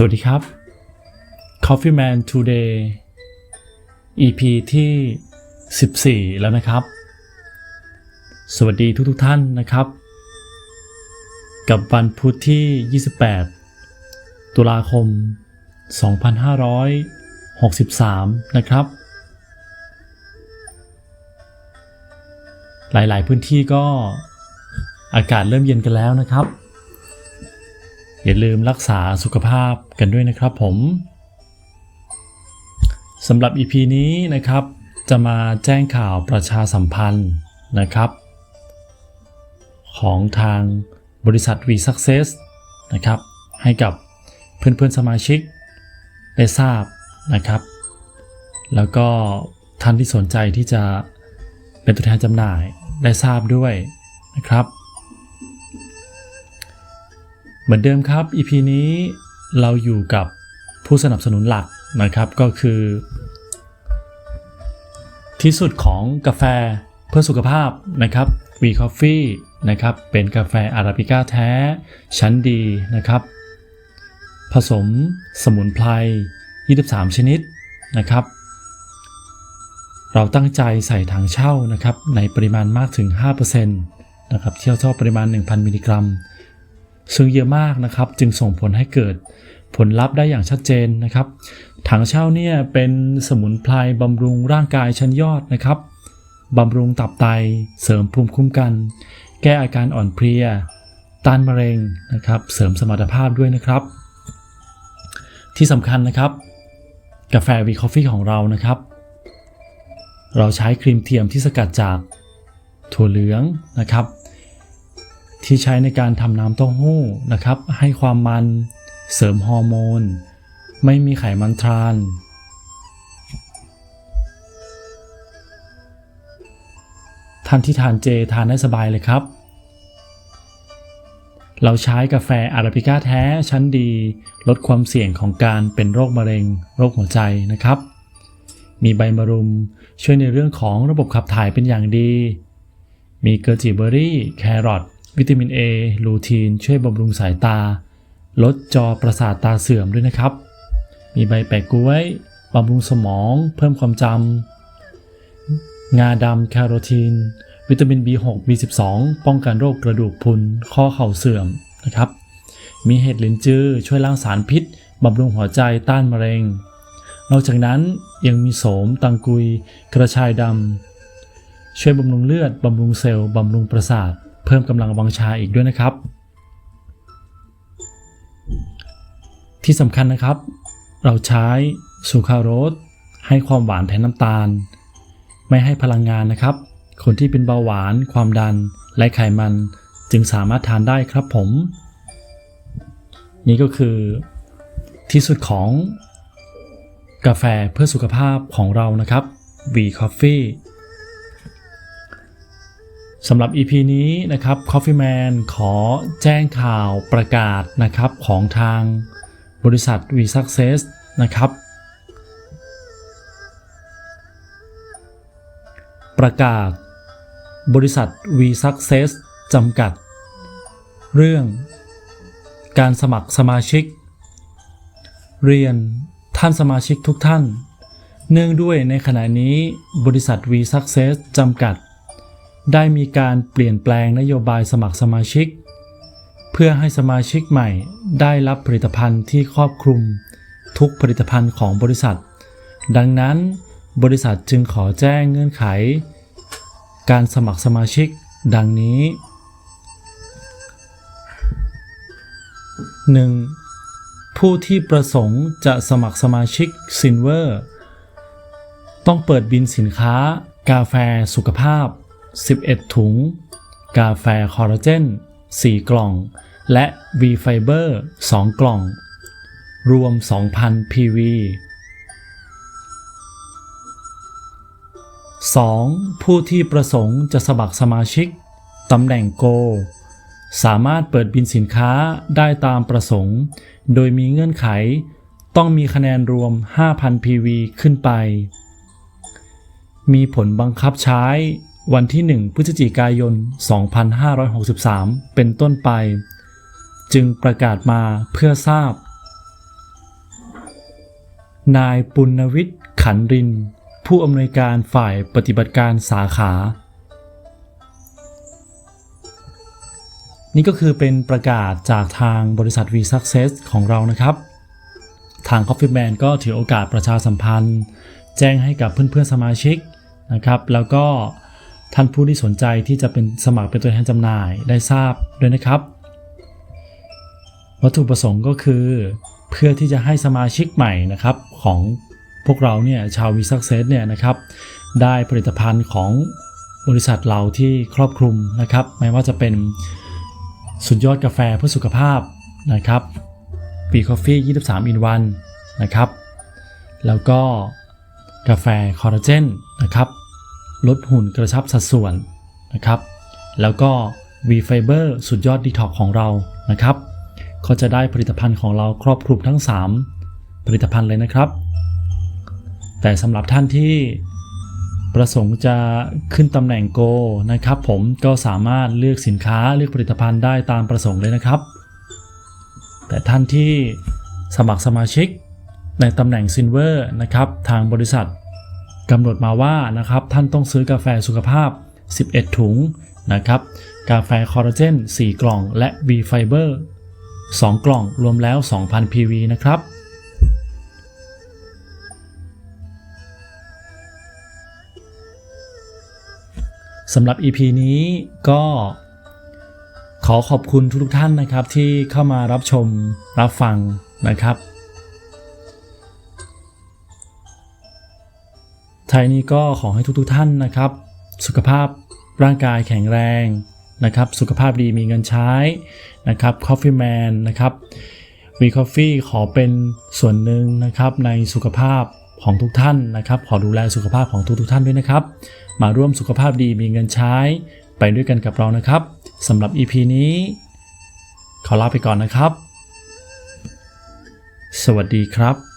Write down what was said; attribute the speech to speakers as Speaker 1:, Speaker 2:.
Speaker 1: สวัสดีครับ Coffee Man Today EP ที่ 14 แล้วนะครับ สวัสดีทุกทท่านนะครับ กับวันพุธที่ 28 ตุลาคม 2563 นะครับ หลายๆพื้นที่ก็อากาศเริ่มเย็นกันแล้วนะครับ อย่าลืมรักษาสุขภาพกันด้วยนะครับผมสำหรับ EP นี้นะครับ จะมาแจ้งข่าวประชาสัมพันธ์นะครับ ของทางบริษัท V Success นะครับ ให้กับเพื่อนๆสมาชิกได้ทราบนะครับ แล้วก็ท่านที่สนใจที่จะเป็นตัวแทนจำหน่ายได้ทราบด้วยนะครับ เหมือนเดิมครับ EP นี้เราอยู่กับผู้สนับสนุนหลักนะครับก็คือ ที่สุดของกาแฟเพื่อสุขภาพนะครับ V Coffee นะครับเป็นกาแฟอาราบิก้าแท้ ชั้นดีนะครับ ผสมสมุนไพร 23 ชนิดนะครับ เราตั้งใจใส่ถังเช่านะครับในปริมาณมากถึง 5%นะครับเที่ยวชอบปริมาณ 1,000 มิลลิกรัม ซึ่งเยอะมากนะครับจึงส่งผลให้เกิดผลลัพธ์ได้อย่างชัดเจนนะครับ ถังเช่าเนี่ยเป็นสมุนไพรบำรุงร่างกายชั้นยอดนะครับบำรุงตับไต เสริมภูมิคุ้มกัน แก้อาการอ่อนเพลีย ต้านมะเร็งนะครับ เสริมสมรรถภาพด้วยนะครับ ที่สำคัญนะครับ กาแฟวีคอฟฟี่ของเรานะครับ เราใช้ครีมเทียมที่สกัดจากถั่วเหลืองนะครับ ที่ใช้ในการทำน้ำเต้าหู้นะครับ ให้ความมันเสริมฮอร์โมน ไม่มีไขมันทราน ท่านที่ทานเจทานได้สบายเลยครับ เราใช้กาแฟอาราบิก้าแท้ชั้นดี ลดความเสี่ยงของการเป็นโรคมะเร็ง โรคหัวใจนะครับ มีใบมะรุมช่วยในเรื่องของระบบขับถ่ายเป็นอย่างดี มีเกอร์จิเบอรี่ แครอท วิตามิน A ลูทีน ช่วยบำรุงสายตา ลดจอประสาทตาเสื่อมด้วยนะครับ มีใบแปะกล้วยบำรุงสมอง เพิ่มความจำงาดำแคโรทีน วิตามิน B6 B12 ป้องกันโรคกระดูกพุนข้อเข่าเสื่อมนะครับ มีเห็ดหลินจื้อช่วยล้างสารพิษบำรุงหัวใจต้านมะเร็ง นอกจากนั้นยังมีโสม ตังกุย กระชายดำช่วยบำรุงเลือด บำรุงเซลล์ บำรุงประสาท เพิ่มกำลังวังชาอีกด้วยนะครับ ที่สำคัญนะครับ เราใช้ซูคราโรสให้ความหวานแทนน้ำตาล ไม่ให้พลังงานนะครับ คนที่เป็นเบาหวาน ความดัน และไขมันจึงสามารถทานได้ครับผม นี่ก็คือที่สุดของกาแฟเพื่อสุขภาพของเรานะครับ V Coffee สำหรับ EP นี้นะครับ Coffee Man ขอแจ้งข่าวประกาศนะครับของทางบริษัท V Success นะครับ ประกาศบริษัท V Success จำกัด เรื่อง การสมัครสมาชิก เรียนท่านสมาชิกทุกท่าน เนื่องด้วยในขณะนี้บริษัท V Success จำกัด ได้มีการเปลี่ยนแปลงนโยบายสมัครสมาชิก เพื่อให้สมาชิกใหม่ได้รับผลิตภัณฑ์ที่ครอบคลุม ทุกผลิตภัณฑ์ของบริษัท ดังนั้น บริษัทจึงขอแจ้งเงื่อนไข การสมัครสมาชิก ดังนี้ 1. ผู้ที่ประสงค์จะสมัครสมาชิกซินเวอร์ต้องเปิดบินสินค้า กาแฟสุขภาพ 11 ถุง กาแฟคอลลาเจน 4 กล่อง และ V Fiber 2 กล่อง รวม 2,000 PV 2. ผู้ที่ประสงค์จะสมัครสมาชิก ตำแหน่งโก สามารถเปิดบินสินค้าได้ตามประสงค์ โดยมีเงื่อนไข ต้องมีคะแนนรวม 5,000 PV ขึ้นไป มีผลบังคับใช้ วันที่ 1 พฤศจิกายน 2563 เป็นต้นไป จึงประกาศมาเพื่อทราบ นายปุณวิทย์ขันริน ผู้อำนวยการฝ่ายปฏิบัติการสาขา นี่ก็คือเป็นประกาศจากทางบริษัท V Success ของเรานะครับ ทาง Coffee Man ก็ถือโอกาสประชาสัมพันธ์ แจ้งให้กับเพื่อนๆสมาชิกนะครับ แล้วก็ ท่านผู้ที่สนใจที่จะเป็นสมัครเป็นตัวแทนจำหน่ายได้ทราบด้วยนะครับ วัตถุประสงค์ก็คือ เพื่อที่จะให้สมาชิกใหม่นะครับของพวกเราเนี่ยชาววีซักเซสเนี่ยนะครับ ได้ผลิตภัณฑ์ของบริษัทเราที่ครอบคลุมนะครับ ไม่ว่าจะเป็นสุดยอดกาแฟเพื่อสุขภาพนะครับปีคอฟฟี่23 in 1นะครับ แล้วก็กาแฟคอลลาเจนนะครับ ลดหุ่นกระชับสัดส่วนนะครับ แล้วก็ V Fiber สุดยอดดีท็อกของเรานะครับ ก็จะได้ผลิตภัณฑ์ของเราครอบคลุมทั้ง 3 ผลิตภัณฑ์เลยนะครับ แต่สำหรับท่านที่ประสงค์จะขึ้นตำแหน่งโกนะครับผมก็สามารถเลือกสินค้าเลือกผลิตภัณฑ์ได้ตามประสงค์เลยนะครับ แต่ท่านที่สมัครสมาชิกในตำแหน่งซินเวอร์นะครับ ทางบริษัท กำหนดมาว่านะครับท่านต้องซื้อกาแฟสุขภาพ 11 ถุงนะครับกาแฟคอลลาเจน 4 กล่อง และ B Fiber 2 กล่องรวมแล้ว 2,000 PV นะครับ สำหรับ EP นี้ก็ขอขอบคุณทุกๆท่านนะครับที่เข้ามารับชมรับฟังนะครับ ไทยนี้ก็ขอให้ทุกๆท่านนะครับ สุขภาพร่างกายแข็งแรงนะครับ สุขภาพดีมีเงินใช้นะครับ Coffee Man นะครับ V Coffee ขอเป็นส่วนหนึ่งนะครับในสุขภาพของทุกท่านนะครับ ขอดูแลสุขภาพของทุกๆท่านด้วยนะครับ มาร่วมสุขภาพดีมีเงินใช้ไปด้วยกันกับเรานะครับสำหรับ EP นี้ ขอลาไปก่อนนะครับ สวัสดีครับ